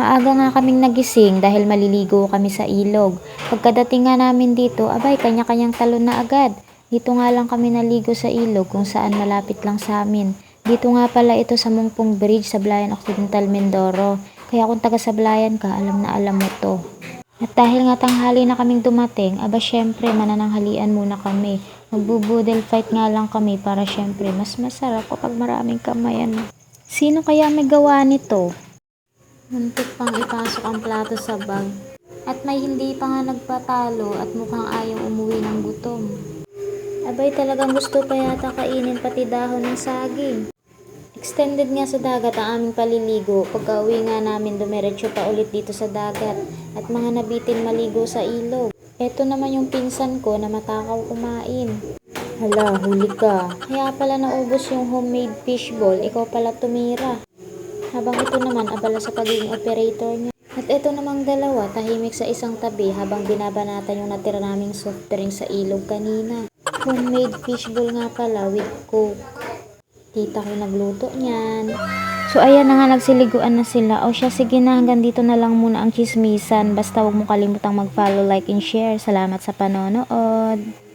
Maaga nga kaming nagising dahil maliligo kami sa ilog. Pagkadating nga namin dito, abay, kanya-kanyang talon na agad. Dito nga lang kami naligo sa ilog kung saan malapit lang sa amin. Dito nga pala ito sa Mungpong Bridge sa Blayan Occidental, Mindoro. Kaya kung taga Sablayan ka, alam na alam mo to. At dahil nga tanghali na kaming dumating, aba syempre manananghalian muna kami. Magbubudel fight nga lang kami para syempre mas masarap kapag maraming kamayan. Sino kaya may gawa nito? Muntik pang ipasok ang plato sa bag. At may hindi pa nga nagpatalo at mukhang ayaw umuwi ng gutom. Abay talagang gusto pa yata kainin pati dahon ng saging. Extended nga sa dagat ang aming paliligo. Pagka uwi nga namin, dumiretso pa ulit dito sa dagat. At mga nabitin maligo sa ilog. Eto naman yung pinsan ko na matakaw kumain. Hala, huli ka. Kaya pala naubos yung homemade fishball, ikaw pala tumira. Habang ito naman abala sa pagiging operator niya. At ito namang dalawa, tahimik sa isang tabi habang binabanatan yung natira naming soft drink sa ilog kanina. Homemade fishball nga pala with coke. Tita ko nagluto niyan. So ayan na nga nagsiliguan na sila. O siya sige na hanggang dito na lang muna ang chismisan. Basta huwag mo kalimutang mag-follow, like, and share. Salamat sa panonood.